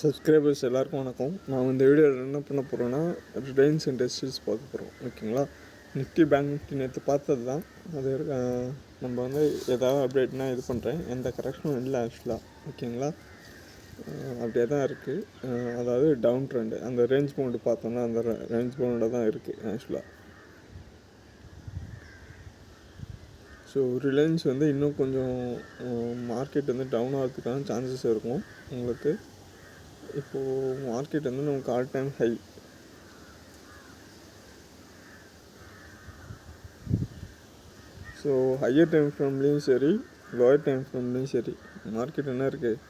Subscribers எல்லாருக்கும் வணக்கம். நான் இந்த வீடியோவில் என்ன பண்ண போகிறேன்னா ரிலையன்ஸ் இண்டஸ்ட்ரீஸ் பார்க்க போகிறோம் ஓகேங்களா? நிஃப்டி பேங்க் நிஃப்டி நேற்று பார்த்தது தான் அது நம்ம வந்து எதாவது அப்டேட்னா இது பண்ணுறேன் எந்த கரெக்ஷனும் இல்லை ஆக்சுவலாக ஓகேங்களா? அப்படியே தான் இருக்குது அதாவது டவுன் ட்ரெண்டு அந்த ரேஞ்ச் பவுண்டு பார்த்தோம்னா அந்த ரேஞ்ச் பவுண்டில் தான் இருக்குது ஆக்சுவலாக ஸோ ரிலையன்ஸ் வந்து இன்னும் கொஞ்சம் மார்க்கெட் வந்து டவுன் ஆகிறதுக்கான சான்சஸ் இருக்கும் உங்களுக்கு. இப்போது மார்க்கெட் வந்து நமக்கு all time high so higher time ஃப்ரேம்லேயும் சரி லோயர் டைம் ஃப்ரேம்லேயும் சரி. மார்க்கெட் என்ன இருக்குது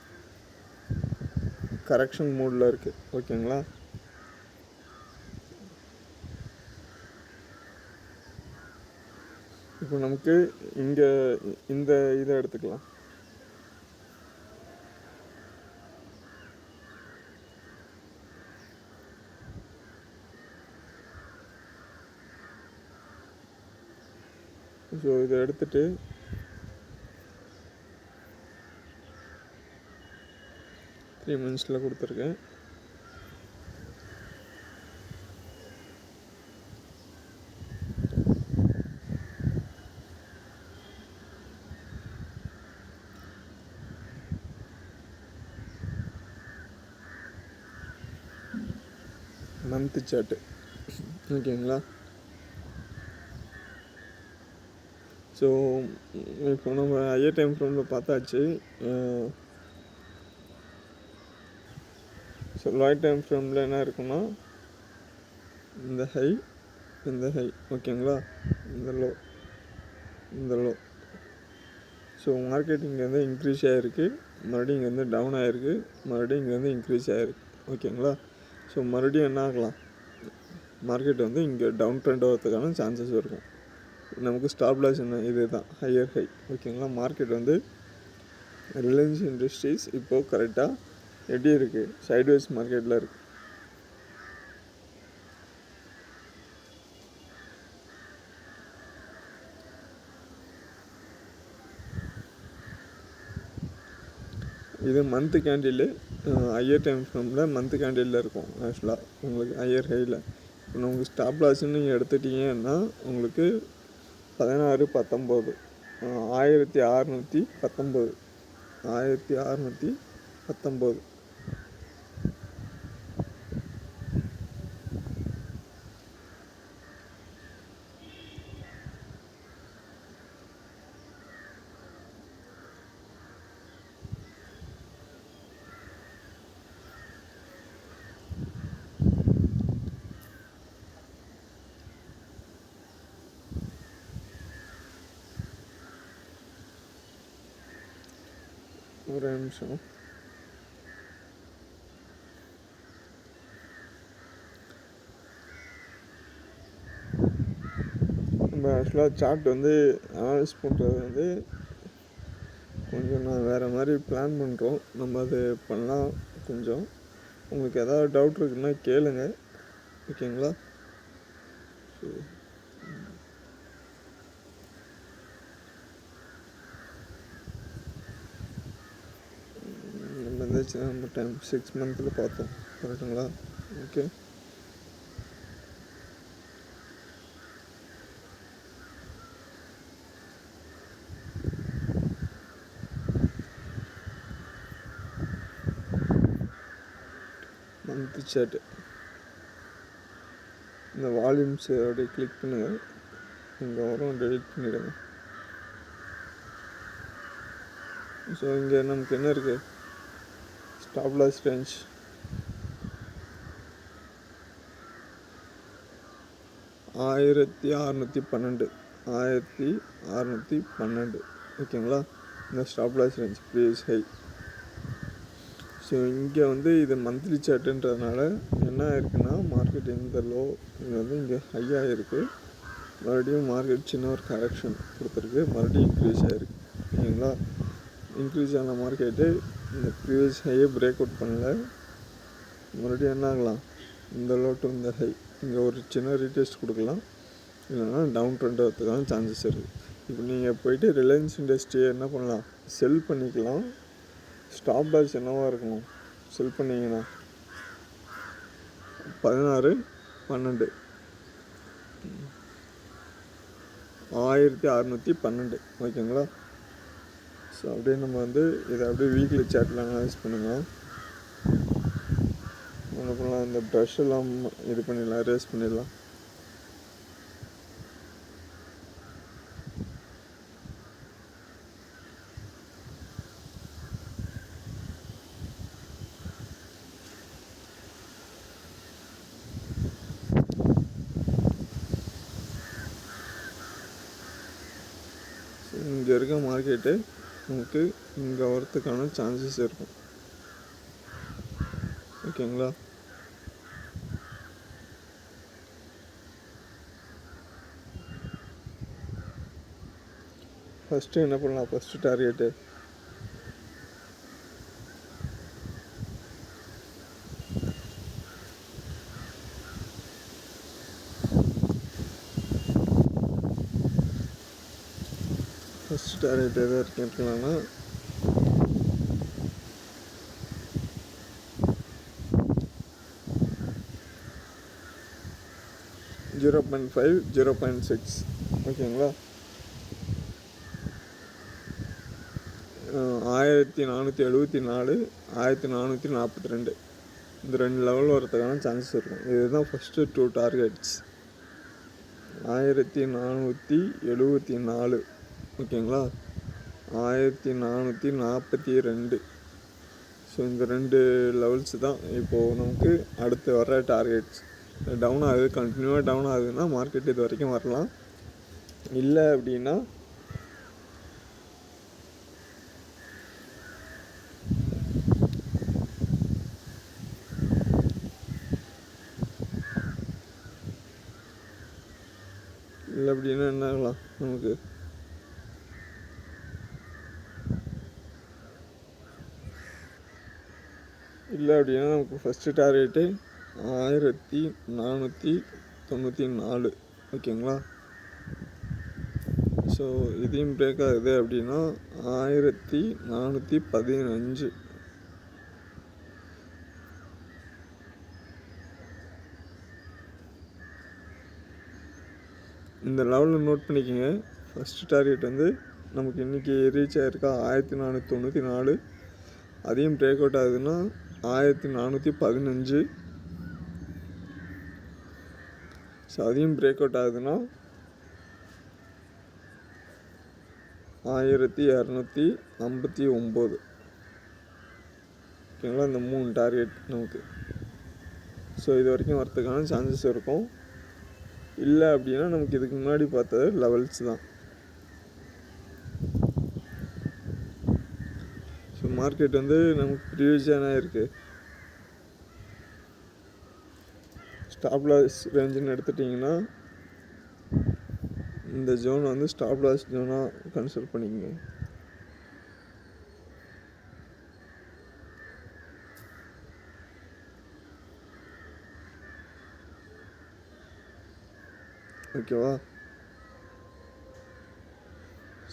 கரெக்ஷன் மூடில் இருக்குது ஓகேங்களா இப்போ நமக்கு இங்கே இந்த இதை எடுத்துக்கலாம். ஸோ இதை எடுத்துட்டு த்ரீ மினிட்ஸில் கொடுத்துருக்கேன். மந்த்து சாட்டு ஓகேங்களா ஸோ இப்போ நம்ம ஐயர் டைம் ஃப்ரேமில் பார்த்தாச்சு ஸோ லாய் டைம் ஃப்ரேமில் என்ன இருக்குன்னா இந்த ஹை இந்த ஹை ஓகேங்களா? இந்த லோ இந்த லோ ஸோ மார்க்கெட் இங்கேருந்து இன்க்ரீஸ் ஆகிருக்கு மறுபடியும் இங்கே வந்து டவுன் ஆகிருக்கு மறுபடியும் இங்கேருந்து இன்க்ரீஸ் ஆகிருக்கு ஓகேங்களா? ஸோ மறுபடியும் என்ன ஆகலாம்? மார்க்கெட் வந்து இங்கே டவுன் ட்ரெண்ட் வரதுக்கான சான்சஸ் இருக்கும். நமக்கு ஸ்டாப் லாஸ் என்ன? இது தான் ஹையர் ஹை ஓகேங்களா மார்க்கெட் வந்து ரிலையன்ஸ் இண்டஸ்ட்ரீஸ் இப்போது கரெக்டாக எப்படி இருக்குது சைட்வைஸ் மார்க்கெட்டில் இருக்குது இது மந்த்து கேண்டில் ஹையர் டைம் ஃப்ரேமில் மந்த்து கேண்டிலில் இருக்கும் ஆக்சுவலாக உங்களுக்கு ஹையர் ஹையில் இப்போ உங்களுக்கு ஸ்டாப் லாஸ்ன்னு நீங்கள் எடுத்துட்டீங்கன்னா உங்களுக்கு பதினாறு பத்தொம்போது. ஆயிரத்தி அறநூற்றி பத்தொம்போது. ஆயிரத்தி அறநூற்றி பத்தொம்போது. ஒரு நிமிஷம் நம்ம ஆக்சுவலாக சார்ட் வந்து அனாலிஸ் பண்ணுறது வந்து கொஞ்சம் நான் வேறு மாதிரி பிளான் பண்ணுறோம் நம்ம அது பண்ணலாம் கொஞ்சம் உங்களுக்கு ஏதாவது டவுட் இருக்குன்னா கேளுங்க. ஓகேங்களா ஆயிடுச்சு. நம்ம டைம் சிக்ஸ் மந்தில் பார்த்தோம். கரெக்டுங்களா ஓகே மந்த் சேட்டு இந்த வால்யூம்ஸ் அப்படியே கிளிக் பண்ணுங்கள் இங்கே வரும் டெலிட் பண்ணிவிடுங்க ஸோ இங்கே நமக்கு என்ன இருக்குது ஸ்டாப் லாஸ் ரேஞ்ச் ஆயிரத்தி அறநூற்றி பன்னெண்டு. ஆயிரத்தி அறநூற்றி பன்னெண்டு. ஓகேங்களா? இந்த stop loss range previous high so இங்கே வந்து இது மந்த்லி சார்ட்டுன்றதுனால என்ன ஆயிருக்குன்னா மார்க்கெட் இந்த லோ இங்கே வந்து இங்கே ஹையாக இருக்குது மறுபடியும் மார்க்கெட் சின்ன ஒரு கரெக்ஷன் கொடுத்துருக்கு. மறுபடியும் இன்க்ரீஸ் ஆகிருக்கு ஓகேங்களா? இன்க்ரீஸ் ஆன மார்க்கெட்டு இந்த ப்ரீவியஸ் ஹையை பிரேக் அவுட் பண்ணல. மறுபடியும் என்ன ஆகலாம்? இந்த லோ டு இந்த ஹை இங்கே ஒரு சின்ன ரீடெஸ்ட் கொடுக்கலாம். இல்லைன்னா டவுன் ட்ரெண்ட் வரதுக்கான சான்சஸ் இருக்குது இப்போ நீங்கள் போயிட்டு ரிலையன்ஸ் இண்டஸ்ட்ரியை என்ன பண்ணலாம்? செல் பண்ணிக்கலாம். ஸ்டாப் லாஸ் என்னவா இருக்கணும்? செல் பண்ணிங்கன்னா. பதினாறு பன்னெண்டு. ஆயிரத்தி அறநூற்றி பன்னெண்டு. ஓகேங்களா? ஸோ அப்படியே நம்ம வந்து இதை அப்படியே வீக்லி சேட்டில் அனலைஸ் பண்ணுங்கள் அப்புறம் இந்த ப்ரஷ் எல்லாம் இது பண்ணிடலாம் ரேஸ் பண்ணிடலாம். இங்கே இருக்க மார்க்கெட்டு உங்களுக்கு இங்கே வரத்துக்கான சான்சஸ் இருக்கும். ஓகேங்களா? ஃபஸ்ட்டு என்ன பண்ணலாம்? ஃபஸ்ட்டு டார்கெட்டு ஃபஸ்ட் எதாவது எதாக இருக்கலாம்னா zero point five zero point six. ஓகேங்களா? ஆயிரத்தி நானூற்றி எழுபத்தி நாலு ஆயிரத்தி நானூற்றி நாற்பத்தி ரெண்டு இந்த ரெண்டு லெவல் வரதுக்கான சான்சஸ் இருக்கும். இதுதான் ஃபஸ்ட்டு டூ டார்கெட்ஸ் ஆயிரத்தி நானூற்றி எழுபத்தி நாலு. ஓகேங்களா? ஆயிரத்தி நானூற்றி நாற்பத்தி ரெண்டு ஸோ இந்த ரெண்டு லெவல்ஸ் தான் இப்போது நமக்கு அடுத்து வர டார்கெட்ஸ் டவுன் ஆகுது கண்டினியூவாக டவுன் ஆகுதுன்னா மார்க்கெட் இது வரைக்கும் வரலாம். இல்லை அப்படின்னா இல்லை அப்படின்னா என்ன ஆகலாம் நமக்கு? இல்லை அப்படின்னா நமக்கு ஃபஸ்ட்டு டார்கெட்டு ஆயிரத்தி நானூற்றி தொண்ணூற்றி நாலு. ஓகேங்களா? ஸோ இதையும் பிரேக் ஆகுது அப்படின்னா ஆயிரத்தி நானூற்றி பதினஞ்சு. இந்த லெவலில் நோட் பண்ணிக்கோங்க. ஃபஸ்ட்டு டார்கெட் வந்து நமக்கு இன்றைக்கி ரீச் ஆகிருக்கா ஆயிரத்தி நானூற்றி தொண்ணூற்றி நாலு. அதையும் பிரேக் அவுட் ஆகுதுன்னா ஆயிரத்தி நானூற்றி பதினஞ்சு. ஸோ அதையும் பிரேக் அவுட் ஆகுதுன்னா ஆயிரத்தி இரநூத்தி ஐம்பத்தி ஒம்பது. ஓகேங்களா இந்த மூணு டார்கெட் நமக்கு. ஸோ இது வரைக்கும் வரத்துக்கான சான்சஸ் இருக்கும். இல்லை அப்படின்னா நமக்கு இதுக்கு முன்னாடி பார்த்தது லெவல்ஸ் தான். மார்க்கெட் வந்து நமக்கு ப்ரீவியஸான இருக்குது ஸ்டாப் லாஸ் ரேஞ்சுன்னு எடுத்துட்டிங்கன்னா இந்த ஜோன் வந்து ஸ்டாப் லாஸ் ஜோனாக கன்சிடர் பண்ணிக்கங்க. ஓகேவா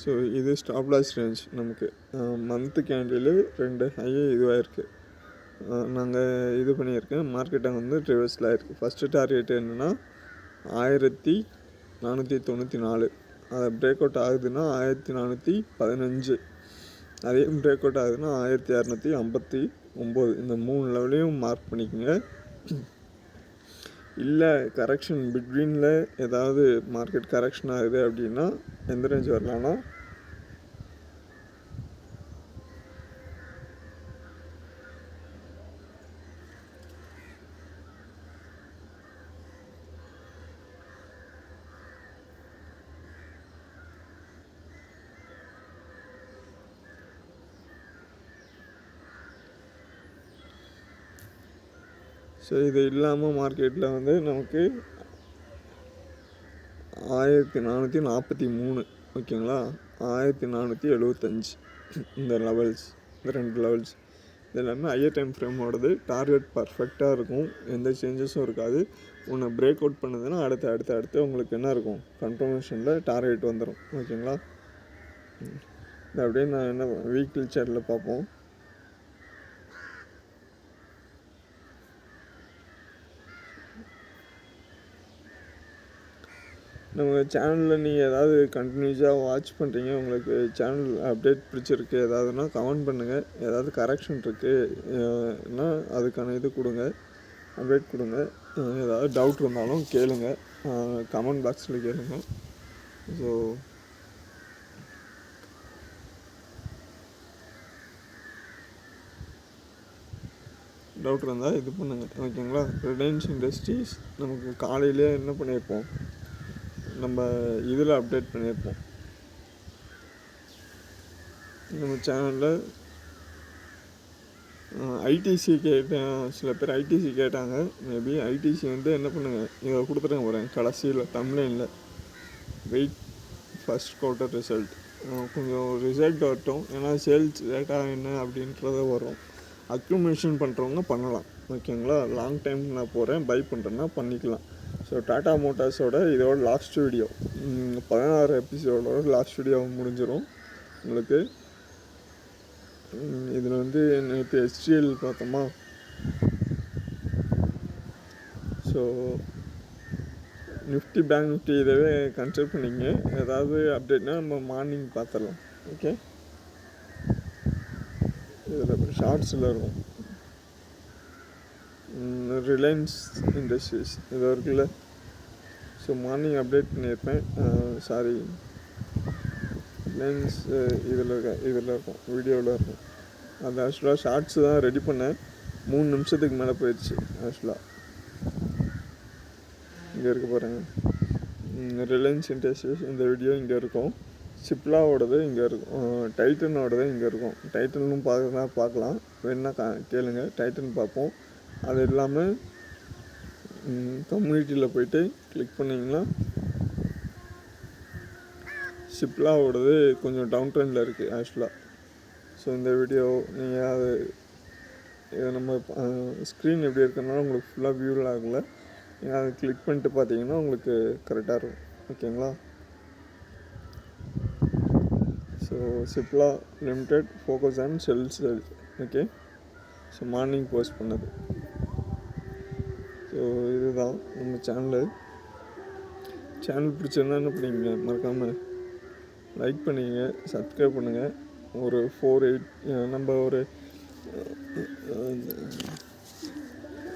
ஸோ இது ஸ்டாப் லாஸ் ரேஞ்ச் நமக்கு மந்த்து கேண்டில் ரெண்டு ஹையே இதுவாக இருக்குது நாங்கள் இது பண்ணியிருக்கேன். மார்க்கெட்டை வந்து ரிவர்ஸில் இருக்குது ஃபஸ்ட்டு டார்கெட் என்னென்னா ஆயிரத்தி நானூற்றி தொண்ணூற்றி நாலு. அதை பிரேக் அவுட் ஆகுதுன்னா ஆயிரத்தி நானூற்றி பதினஞ்சு. அதையும் பிரேக் அவுட் ஆகுதுன்னா ஆயிரத்தி இரநூத்தி ஐம்பத்தி ஒம்பது. இந்த மூணு லெவலையும் மார்க் பண்ணிக்கோங்க. இல்லை கரெக்ஷன் பிட்வீனில் ஏதாவது மார்க்கெட் கரெக்ஷன் ஆகுது அப்படின்னா எந்த ரேஞ்ச் வரலான்னா ஸோ இது இல்லாமல் மார்க்கெட்டில் வந்து நமக்கு ஆயிரத்தி நானூற்றி நாற்பத்தி மூணு ஓகேங்களா ஆயிரத்தி நானூற்றி எழுபத்தஞ்சி இந்த லெவல்ஸ் இந்த ரெண்டு லெவல்ஸ் இது எல்லாமே ஹையர் டைம் ஃப்ரேமோடது டார்கெட் பர்ஃபெக்டாக இருக்கும். எந்த சேஞ்சஸும் இருக்காது. உன்னை பிரேக் அவுட் பண்ணுதுன்னா அடுத்து அடுத்து அடுத்து உங்களுக்கு என்ன இருக்கும்? கன்ஃபர்மேஷனில் டார்கெட் வந்துடும் ஓகேங்களா இது அப்படியே நான் என்ன வீக்லி சேட்டில் பார்ப்போம். நம்ம சேனலில் நீங்கள் ஏதாவது கண்டினியூஸாக வாட்ச் பண்ணுறீங்க உங்களுக்கு சேனல் அப்டேட் பிடிச்சிருக்கு ஏதாவதுனா கமெண்ட் பண்ணுங்கள் ஏதாவது கரெக்ஷன் இருக்குன்னா அதுக்கான இது கொடுங்க அப்டேட் கொடுங்க. ஏதாவது டவுட் இருந்தாலும் கேளுங்க. கமெண்ட் பாக்ஸில் கேளுங்க. ஸோ டவுட் இருந்தால் இது பண்ணுங்கள் ஓகேங்களா ரிலையன்ஸ் இண்டஸ்ட்ரீஸ் நமக்கு காலையிலே என்ன பண்ணியிருப்போம் நம்ம இதில் அப்டேட் பண்ணியிருப்போம். நம்ம சேனலில் ஐடிசி கேட்டேன் சில பேர் ஐடிசி கேட்டாங்க. மேபி ஐடிசி வந்து என்ன பண்ணுங்கள் இதை கொடுத்துருங்க போகிறேன் கடைசியில் தமிழ்லைனில் வெயிட் ஃபஸ்ட் குவார்ட்டர் ரிசல்ட் கொஞ்சம் ரிசல்ட் வரட்டும். ஏன்னா சேல்ஸ் டேட்டா என்ன அப்படின்றத வரும். அக்யூமிலேஷன் பண்ணுறவங்க பண்ணலாம். ஓகேங்களா லாங் டைம் நான் போகிறேன் பை பண்ணுறேன்னா பண்ணிக்கலாம். ஸோ டாட்டா மோட்டார்ஸோட இதோட லாஸ்ட் வீடியோ பதினாறு எபிசோடோட லாஸ்ட் வீடியோ முடிஞ்சிடும் உங்களுக்கு. இதில் வந்து நேற்று ஹெச்டிஎல் பார்த்தோமா? ஸோ நிஃப்டி பேங்க் நிஃப்டி இதவே கன்சிடர் பண்ணிங்க. ஏதாவது அப்டேட்னா நம்ம மார்னிங் பார்த்துடலாம். ஓகே இதில் ஷார்ட்ஸில் இருக்கும். ரிலையன்ஸ் இண்டஸ்ட்ரீஸ் இது இருக்குல்ல ஸோ மார்னிங் அப்டேட் பண்ணியிருப்பேன். சாரி. ரிலையன்ஸ் இதில் இருக்க இதில் இருக்கும் வீடியோவில் இருக்கும். அது ஆக்சுவலாக ஷார்ட்ஸ் தான் ரெடி பண்ணேன். மூணு நிமிஷத்துக்கு மேலே போயிடுச்சு ஆக்சுவலாக இங்கே இருக்க பாருங்கள் ரிலையன்ஸ் இண்டஸ்ட்ரீஸ் இந்த வீடியோ இங்கே இருக்கும். சிப்லாவோடது இங்கே இருக்கும். டைட்டனோடது இங்கே இருக்கும். டைட்டனும் பார்க்கறதா பார்க்கலாம். வேணுன்னா கா கேளுங்க. டைட்டன் பார்ப்போம். அது இல்லாமல் கம்யூனிட்டியில் போயிட்டு கிளிக் பண்ணிங்கன்னா சிப்லாவோடது கொஞ்சம் டவுன் ட்ரெண்டில் இருக்குது ஆக்சுவலாக ஸோ இந்த வீடியோ நீங்கள் அது இது நம்ம ஸ்க்ரீன் எப்படி இருக்கிறதுனால உங்களுக்கு ஃபுல்லாக வியூவில் ஆகலை. நீங்கள் அதை கிளிக் பண்ணிட்டு பார்த்தீங்கன்னா உங்களுக்கு கரெக்டாக இருக்கும். ஓகேங்களா so Cipla limited focus and sells okay so morning post பண்ணது. ஸோ இதுதான் நம்ம சேனலு சேனல் பிடிச்சிருந்தா என்ன பண்ணிக்கங்க? மறக்காமல் லைக் பண்ணிங்க சப்ஸ்கிரைப் பண்ணுங்கள் ஒரு ஃபோர் எயிட் நம்ம ஒரு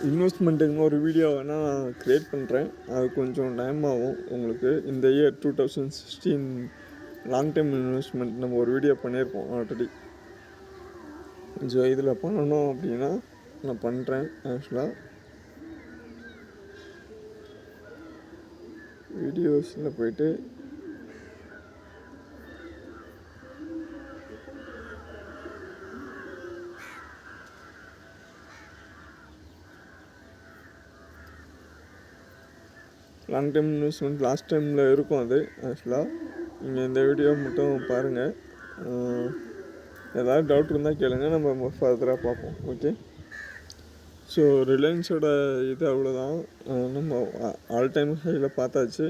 இன்வெஸ்ட்மெண்ட்டுக்கு ஒரு வீடியோ வேணால் க்ரியேட் பண்ணுறேன் அது கொஞ்சம் டைம் ஆகும் உங்களுக்கு. இந்த year two thousand sixteen long time investment நம்ம ஒரு வீடியோ பண்ணியிருப்போம் ஆல்ரெடி ஸோ இதில் பண்ணணும் அப்படின்னா நான் பண்ணுறேன் ஆக்சுவலாக வீடியோஸில் போயிட்டு லாங் டைம் இன்வெஸ்ட்மெண்ட் லாஸ்ட் டைமில் இருக்கும் அது ஆக்சுவலாக நீங்கள் இந்த வீடியோ மட்டும் பாருங்கள் ஏதாவது டவுட் இருந்தால் கேளுங்க நம்ம ஃபர்தராக பார்ப்போம் ஓகே ஸோ ரிலையன்ஸோட இது அவ்வளோதான் நம்ம ஆல் டைம் ஹையில் பார்த்தாச்சு.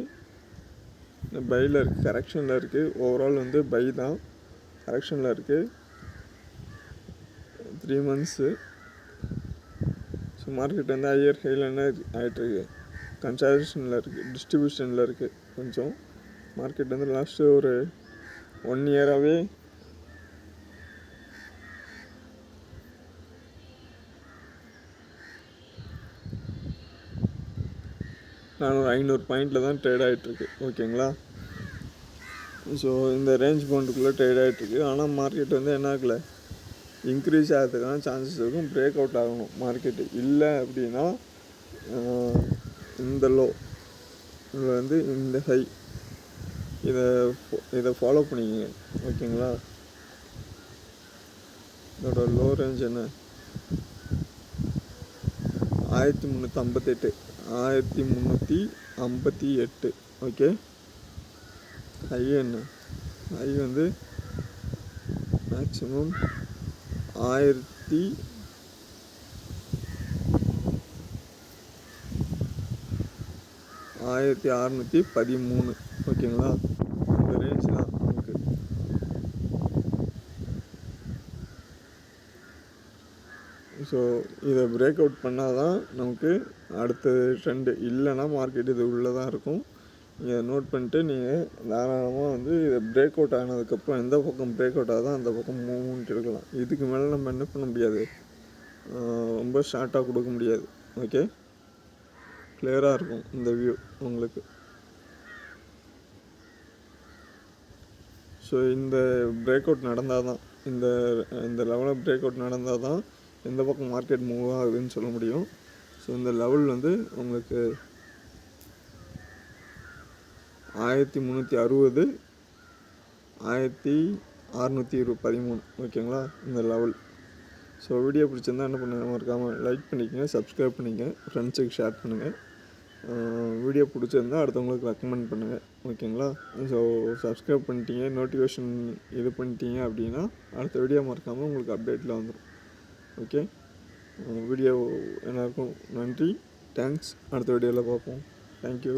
பையில் இருக்குது கரெக்ஷனில் இருக்குது ஓவரால் வந்து பை தான். கரெக்ஷனில் இருக்குது த்ரீ மந்த்ஸு ஸோ மார்க்கெட் வந்து ஹையர் ஹையில் என்ன ஆகிட்டுருக்கு கன்சாலேஷனில் இருக்குது டிஸ்ட்ரிபியூஷனில் இருக்குது கொஞ்சம். மார்க்கெட் வந்து லாஸ்ட்டு ஒரு ஒன் இயராகவே நான் ஒரு ஐநூறு பாயிண்டில் தான் ட்ரேட் ஆகிட்டுருக்கு ஓகேங்களா? ஸோ இந்த ரேஞ்ச் பவுண்டுக்குள்ளே ட்ரேட் ஆகிட்டுருக்கு ஆனால் மார்க்கெட் வந்து என்ன ஆகலை? இன்க்ரீஸ் ஆகிறதுக்கான சான்சஸ் இருக்கும். பிரேக் அவுட் ஆகணும் மார்க்கெட்டு இல்லை அப்படின்னா இந்த லோ இதில் வந்து இந்த ஹை இதை இதை ஃபாலோ பண்ணிக்கங்க ஓகேங்களா? இதோட லோ ரேஞ்ச் என்ன? ஆயிரத்தி முந்நூற்றி ஐம்பத்தெட்டு. ஆயிரத்தி முந்நூற்றி ஐம்பத்தி எட்டு. ஓகே ஐ என்ன? ஐ வந்து மேக்ஸிமம் ஆயிரத்தி ஆயிரத்தி அறநூற்றி பதிமூணு. ஓகேங்களா இந்த ரேஞ்ச் தான் நமக்கு ஸோ இதை பிரேக் அவுட் பண்ணால் தான் நமக்கு அடுத்த ட்ரெண்டு இல்லைன்னா மார்க்கெட் இது உள்ளே தான் இருக்கும். இதை நோட் பண்ணிட்டு நீங்கள் தாராளமாக வந்து இதை பிரேக் அவுட் ஆனதுக்கப்புறம் எந்த பக்கம் பிரேக் அவுட் ஆகுதோ அந்த பக்கம் மூவ்மெண்ட் இருக்கலாம். இதுக்கு மேலே நம்ம என்ன பண்ண முடியாது? ரொம்ப ஷார்ட்டாக கொடுக்க முடியாது. ஓகே கிளியராக இருக்கும் இந்த வியூ உங்களுக்கு. ஸோ இந்த பிரேக் அவுட் நடந்தால் தான் இந்த இந்த லெவலில் பிரேக் அவுட் நடந்தால் தான் எந்த பக்கம் மார்க்கெட் மூவ் ஆகுதுன்னு சொல்ல முடியும். ஸோ இந்த லெவல் வந்து உங்களுக்கு ஆயிரத்தி முந்நூற்றி அறுபது ஆயிரத்தி அறநூற்றி இரு பதிமூணு ஓகேங்களா இந்த லெவல் ஸோ வீடியோ பிடிச்சிருந்தா என்ன பண்ணுங்க? மறக்காமல் லைக் பண்ணிக்கங்க சப்ஸ்கிரைப் பண்ணிக்கங்க ஃப்ரெண்ட்ஸுக்கு ஷேர் பண்ணுங்கள் வீடியோ பிடிச்சிருந்தா அடுத்தவங்களுக்கு ரெக்கமெண்ட் பண்ணுங்கள் ஓகேங்களா ஸோ சப்ஸ்கிரைப் பண்ணிட்டீங்க நோட்டிஃபிகேஷன் இது பண்ணிட்டீங்க அப்படின்னா அடுத்த வீடியோ மறக்காமல் உங்களுக்கு அப்டேட்டில் வந்துடும் ஓகே? வீடியோ எல்லாருக்கும் நன்றி. தேங்க்ஸ் அடுத்த வீடியோவில் பார்ப்போம். தேங்க்யூ